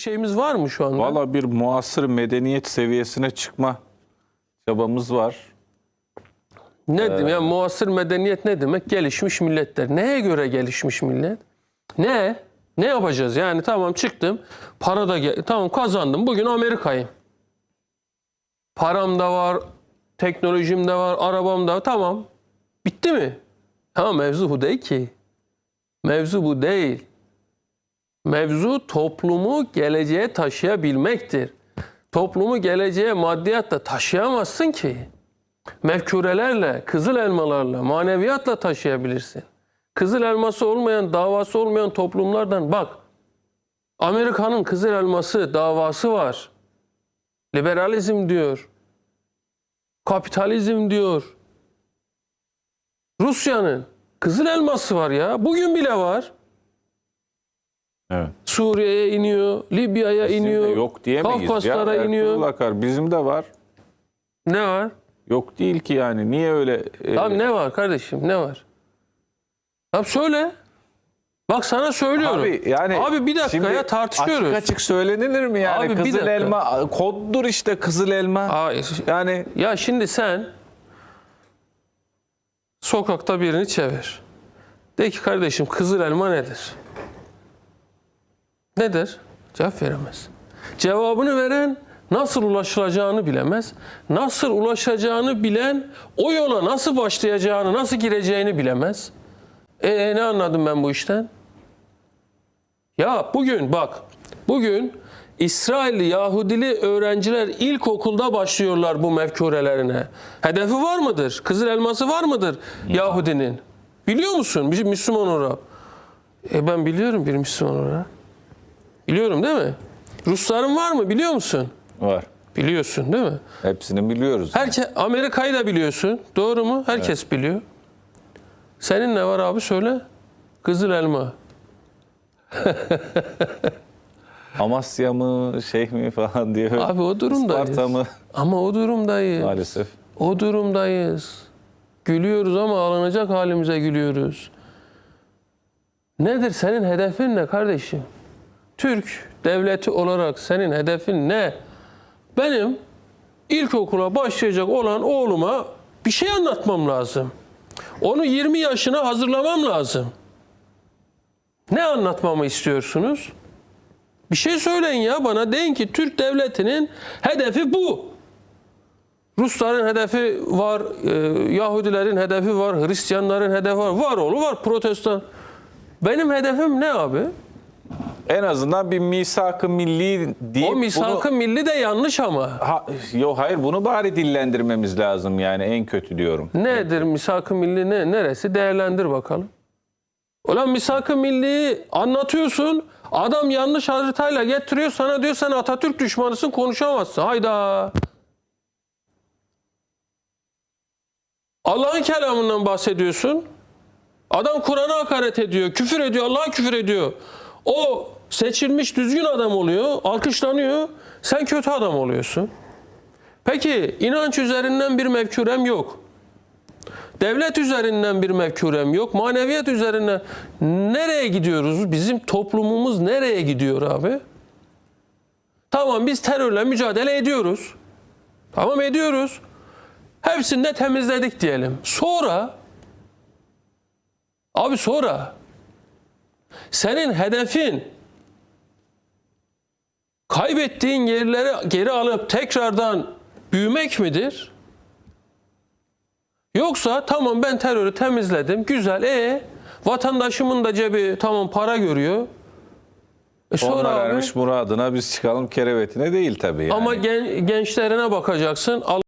şeyimiz var mı şu anda? Valla bir muasır medeniyet seviyesine çıkma çabamız var. Ne Ee, demek? Yani muasır medeniyet ne demek? Gelişmiş milletler. Neye göre gelişmiş millet? Ne? Ne yapacağız? Yani tamam çıktım. Para da tamam kazandım. Bugün Amerika'yım. Param da var, teknolojim de var, arabam da var. Tamam. Bitti mi? Tamam mevzu bu değil ki. Mevzu bu değil. Mevzu toplumu geleceğe taşıyabilmektir. Toplumu geleceğe maddiyatla taşıyamazsın ki mefkurelerle, kızıl elmalarla, maneviyatla taşıyabilirsin. Kızıl elması olmayan, davası olmayan toplumlardan bak. Amerika'nın kızıl elması davası var. Liberalizm diyor. Kapitalizm diyor. Rusya'nın kızıl elması var ya. Bugün bile var. Evet. Suriye'ye iniyor, Libya'ya Bizim iniyor, yok diyemeyiz. Kafkaslara ya. iniyor. Ertuğrul Akar bizim de var. Ne var? Yok değil ki yani. Niye öyle? e, Tamam ne var kardeşim ne var? Tamam söyle. Bak sana söylüyorum. Abi yani Abi bir dakika ya tartışıyoruz. Açık açık söylenilir mi yani? Abi kızıl elma koddur işte kızıl elma. Aa, Yani ya şimdi sen sokakta birini çevir. De ki kardeşim kızıl elma nedir? Nedir? Cevap veremez. Cevabını veren nasıl ulaşılacağını bilemez. Nasıl ulaşacağını bilen o yola nasıl başlayacağını, nasıl gireceğini bilemez. E ne anladım ben bu işten? Ya bugün bak, bugün İsrailli Yahudili öğrenciler ilkokulda başlıyorlar bu mefkurelerine. Hedefi var mıdır? Kızıl elması var mıdır Yahudinin? Biliyor musun bir Müslüman olarak? E ben biliyorum bir Müslüman olarak. Biliyorum değil mi? Rusların var mı biliyor musun? var. Biliyorsun değil mi? Hepsini biliyoruz. Herke Amerika'yı da biliyorsun. Doğru mu? Herkes biliyor. Senin ne var abi söyle. Kızıl elma. Amasya mı, şeyh mi falan diyor. Abi o durumdayız. Sparta mı? Ama o durumdayız. Maalesef. O durumdayız. Gülüyoruz ama alınacak halimize gülüyoruz. Nedir senin hedefin ne kardeşim? Türk devleti olarak senin hedefin ne? Benim ilkokula başlayacak olan oğluma bir şey anlatmam lazım. Onu 20 yaşına hazırlamam lazım. Ne anlatmamı istiyorsunuz? Bir şey söyleyin ya bana. Deyin ki Türk devletinin hedefi bu. Rusların hedefi var, e, Yahudilerin hedefi var, Hristiyanların hedefi var. Var oğlu var protestan. Benim hedefim ne abi? En azından bir misak-ı milli deyip O misak-ı bunu... milli de yanlış ama. Ha, yok hayır bunu bari dillendirmemiz lazım yani en kötü diyorum. Nedir misak-ı milli ne? Neresi? Değerlendir bakalım. Ulan misak-ı milliyi anlatıyorsun. Adam yanlış haritayla getiriyor sana diyor sen Atatürk düşmanısın konuşamazsın. Hayda. Allah'ın kelamından bahsediyorsun. Adam Kur'an'a hakaret ediyor, küfür ediyor, Allah'a küfür ediyor. O seçilmiş düzgün adam oluyor, alkışlanıyor. Sen kötü adam oluyorsun. Peki inanç üzerinden bir mevkurem yok. Devlet üzerinden bir mevkurem yok. Maneviyat üzerinden nereye gidiyoruz? Bizim toplumumuz nereye gidiyor abi? Tamam biz terörle mücadele ediyoruz. Tamam ediyoruz. Hepsini de temizledik diyelim. Sonra abi sonra senin hedefin kaybettiğin yerleri geri alıp tekrardan büyümek midir? Yoksa tamam ben terörü temizledim. Güzel. E vatandaşımın da cebi tamam para görüyor. E sonra Onlar abi, ermiş muradına biz çıkalım kerevetine değil tabii yani. ama gen- gençlerine bakacaksın.